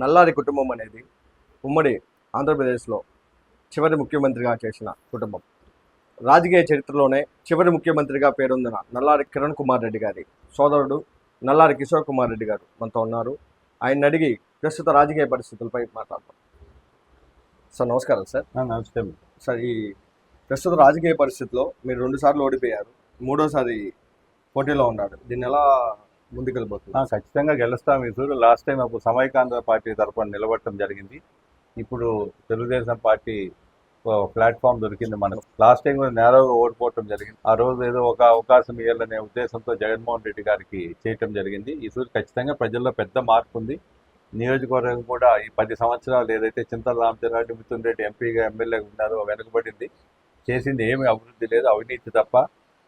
నల్లారి కుటుంబం అనేది ఉమ్మడి ఆంధ్రప్రదేశ్లో చివరి ముఖ్యమంత్రిగా చేసిన కుటుంబం. రాజకీయ చరిత్రలోనే చివరి ముఖ్యమంత్రిగా పేరొందిన నల్లారి కిరణ్ కుమార్ రెడ్డి గారి సోదరుడు నల్లారి కిషోర్ కుమార్ రెడ్డి గారు మనతో ఉన్నారు. ఆయన అడిగి ప్రస్తుత రాజకీయ పరిస్థితులపై మాట్లాడతాం సార్ నమస్కారం సార్. నమస్తే సార్ ఈ ప్రస్తుత రాజకీయ పరిస్థితిలో మీరు రెండు సార్లు ఓడిపోయారు. మూడోసారి పోటీలో ఉన్నాడు దీన్ని ఎలా ముందుకెళ్ళిపోతుంది ఖచ్చితంగా గెలుస్తాం. ఈ సూర్యుడు లాస్ట్ టైం అప్పుడు సమైకాంధ్ర పార్టీ తరఫున నిలబడటం జరిగింది. ఇప్పుడు తెలుగుదేశం పార్టీ ప్లాట్ఫామ్ దొరికింది మనకు. లాస్ట్ టైం కూడా నేరోగా ఓడిపోవటం జరిగింది. ఆ రోజు ఏదో ఒక అవకాశం ఇవ్వాలనే ఉద్దేశంతో జగన్మోహన్ రెడ్డి గారికి చేయటం జరిగింది. ఈ సూర్యు ఖచ్చితంగా ప్రజల్లో పెద్ద మార్పు ఉంది. నియోజకవర్గం కూడా ఈ పది సంవత్సరాలు ఏదైతే చింతల రామచంద్రారెడ్డి మిథున్ రెడ్డి ఎంపీగా ఎమ్మెల్యేగా ఉన్నారో వెనుకబడింది. చేసింది ఏమీ అభివృద్ధి లేదు. అవినీతి తప్ప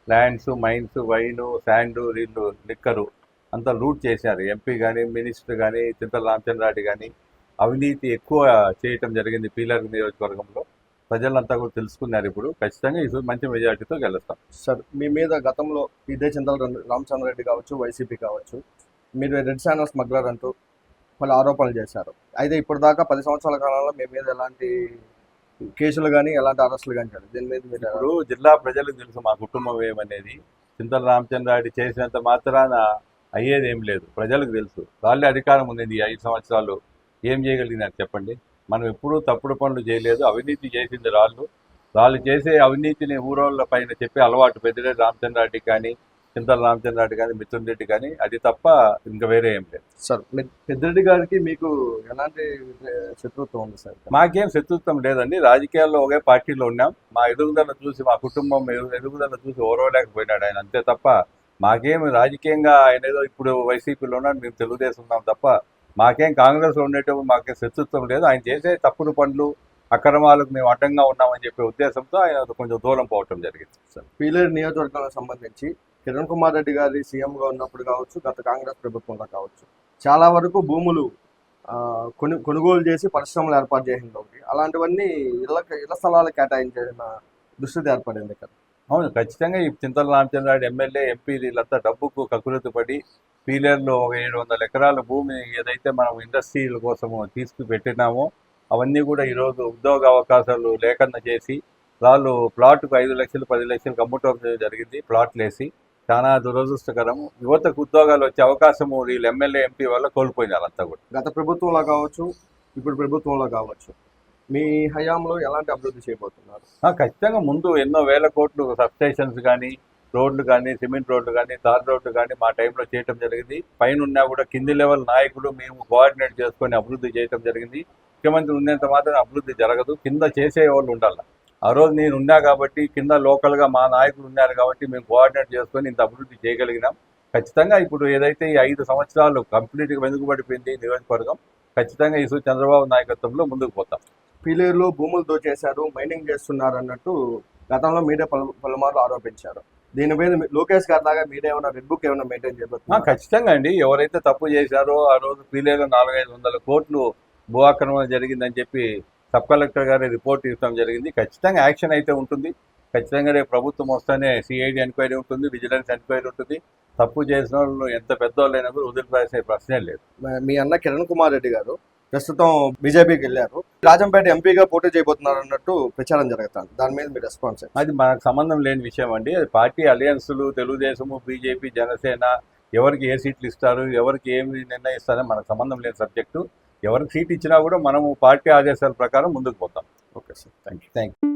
ల్యాండ్స్ మైన్స్ వైను శాండ్ వీళ్ళు లిక్కరు అంతా లూట్ చేశారు. ఎంపీ కానీ మినిస్టర్ కానీ చింతల రామచంద్రారెడ్డి కానీ అవినీతి ఎక్కువ చేయటం జరిగింది పీలర్ నియోజకవర్గంలో. ప్రజలంతా కూడా తెలుసుకున్నారు ఇప్పుడు. ఖచ్చితంగా ఈ మంచి మెజార్టీతో గెలుస్తాం. సార్ మీ మీద గతంలో ఇదే చింతల రామచంద్రరెడ్డి కావచ్చు వైసీపీ కావచ్చు మీరు రెడ్ శానల్ స్మగ్లర్ అంటూ పలు ఆరోపణలు చేశారు. అయితే ఇప్పటిదాకా పది సంవత్సరాల కాలంలో మీ మీద ఎలాంటి కేసులు కానీ ఎలాంటి అరెస్టులు కానీ చేయలేదు. దీని మీద మీరు ఇప్పుడు జిల్లా ప్రజలకు తెలుసు మా కుటుంబం ఏమనేది. చింతల రామచంద్రారెడ్డి చేసినంత మాత్రాన అయ్యేది ఏం లేదు. ప్రజలకు తెలుసు. వాళ్ళే అధికారం ఉంది ఈ ఐదు సంవత్సరాలు ఏం చేయగలిగినారు చెప్పండి. మనం ఎప్పుడూ తప్పుడు పనులు చేయలేదు. అవినీతి చేసింది రాళ్ళు. వాళ్ళు చేసే అవినీతిని ఊరోళ్ళ పైన చెప్పే అలవాటు పెద్దిరెడ్డి రామచంద్రారెడ్డి కానీ చింతల రామచంద్రారెడ్డి కానీ మిథున్ రెడ్డి కానీ అది తప్ప ఇంకా వేరే ఏం లేదు. సార్ పెద్దిరెడ్డి గారికి మీకు ఎలాంటి శత్రుత్వం ఉంది సార్? మాకేం శత్రుత్వం లేదండి. రాజకీయాల్లో ఒకే పార్టీలో ఉన్నాం. మా ఎదుగుదల చూసి మా కుటుంబం ఎదు- ఎదుగుదల చూసి ఓరవలేకపోయినాడు ఆయన. అంతే తప్ప మాకేం రాజకీయంగా ఆయన ఏదో ఇప్పుడు వైసీపీలో ఉన్నాడు మేము తెలుగుదేశం ఉన్నాం తప్ప మాకేం కాంగ్రెస్లో ఉండేటప్పుడు మాకేం శత్రుత్వం లేదు. ఆయన చేసే తప్పుడు పనులు అక్రమాలకు మేము అడ్డంగా ఉన్నామని చెప్పే ఉద్దేశంతో ఆయన కొంచెం దూరం పోవటం జరిగింది. సార్. పీలేరు నియోజకవర్గానికి సంబంధించి కిరణ్ కుమార్ రెడ్డి గారి సీఎంగా ఉన్నప్పుడు కావచ్చు గత కాంగ్రెస్ ప్రభుత్వంలో కావచ్చు చాలా వరకు భూములు కొను కొనుగోలు చేసి పరిశ్రమలు ఏర్పాటు చేసింది ఒకటి. అలాంటివన్నీ ఇళ్ళ ఇళ్ళ స్థలాలు కేటాయించిన దుస్థితి ఏర్పడింది ఇక్కడ. అవును ఖచ్చితంగా ఈ చింతల రామచంద్రారెడ్డి ఎమ్మెల్యే ఎంపీ వీళ్ళంతా డబ్బుకు కకులత పడి పీలర్లో ఒక ఏడు వందల ఎకరాల భూమి ఏదైతే మనం ఇండస్ట్రీల కోసము తీసుకు పెట్టినామో అవన్నీ కూడా ఈరోజు ఉద్యోగ అవకాశాలు లేకుండా చేసి వాళ్ళు ప్లాట్కు ఐదు లక్షలు పది లక్షలు కమ్ముటం జరిగింది ప్లాట్లు వేసి చాలా దురదృష్టకరము యువతకు ఉద్యోగాలు వచ్చే అవకాశము వీళ్ళు ఎమ్మెల్యే ఎంపీ వల్ల కోల్పోయినారు అంతా కూడా. గత ప్రభుత్వంలో కావచ్చు ఇప్పుడు ప్రభుత్వంలో కావచ్చు. మీ హయాంలో ఎలాంటి అభివృద్ధి చేయబోతున్నారు? ఖచ్చితంగా ముందు ఎన్నో వేల కోట్లు సబ్స్టేషన్స్ కానీ రోడ్లు కానీ సిమెంట్ రోడ్లు కానీ తార్ రోడ్లు కానీ మా టైంలో చేయటం జరిగింది. పైన ఉన్నా కూడా కింది లెవెల్ నాయకులు మేము కోఆర్డినేట్ చేసుకొని అభివృద్ధి చేయటం జరిగింది. ముఖ్యమంత్రి ఉన్నంత మాత్రం అభివృద్ధి జరగదు. కింద చేసే వాళ్ళు ఉండాలి. ఆ రోజు నేను ఉన్నా కాబట్టి కింద లోకల్గా మా నాయకులు ఉన్నారు కాబట్టి మేము కోఆర్డినేట్ చేసుకొని ఇంత అభివృద్ధి చేయగలిగినాం. ఖచ్చితంగా ఇప్పుడు ఏదైతే ఈ ఐదు సంవత్సరాలు కంప్లీట్గా వెనుకబడిపోయింది నియోజకవర్గం ఖచ్చితంగా ఈ చంద్రబాబు నాయకత్వంలో ముందుకు పోతాం. పీలేరులో భూములు దోచేశారు మైనింగ్ చేస్తున్నారు అన్నట్టు గతంలో మీడియా పలు పలుమార్లు ఆరోపించారు. దీని మీద లోకేష్ గారి లాగా మీడియా ఏమైనా రెడ్ బుక్ ఏమైనా మెయింటైన్ చేయబోతున్నారు ఖచ్చితంగా అండి. ఎవరైతే తప్పు చేశారో ఆ రోజు పీలేలో నాలుగైదు వందల కోట్లు భూ ఆక్రమణ జరిగిందని చెప్పి సబ్ కలెక్టర్ గారి రిపోర్ట్ ఇవ్వడం జరిగింది. ఖచ్చితంగా యాక్షన్ అయితే ఉంటుంది. ఖచ్చితంగా రేపు ప్రభుత్వం వస్తేనే సిఐడి ఎంక్వైరీ ఉంటుంది విజిలెన్స్ ఎంక్వైరీ ఉంటుంది. తప్పు చేసిన వాళ్ళు ఎంత పెద్దవాళ్ళైనా కూడా వదిలిపేసే ప్రశ్నే లేదు. మీ అన్న కిరణ్ కుమార్ రెడ్డి గారు ప్రస్తుతం బీజేపీకి వెళ్ళారు. రాజంపేట ఎంపీగా పోటీ చేయబోతున్నారు అన్నట్టు ప్రచారం జరుగుతుంది. దాని మీద మీ రెస్పాన్స్? అది మనకు సంబంధం లేని విషయం అండి. పార్టీ అలయన్స్లు తెలుగుదేశము బీజేపీ జనసేన ఎవరికి ఏ సీట్లు ఇస్తారు ఎవరికి ఏమి నిర్ణయిస్తారని మనకు సంబంధం లేని సబ్జెక్టు. ఎవరికి సీట్ ఇచ్చినా కూడా మనము పార్టీ ఆదేశాల ప్రకారం ముందుకు పోతాం. Okay sir. Thank you thank you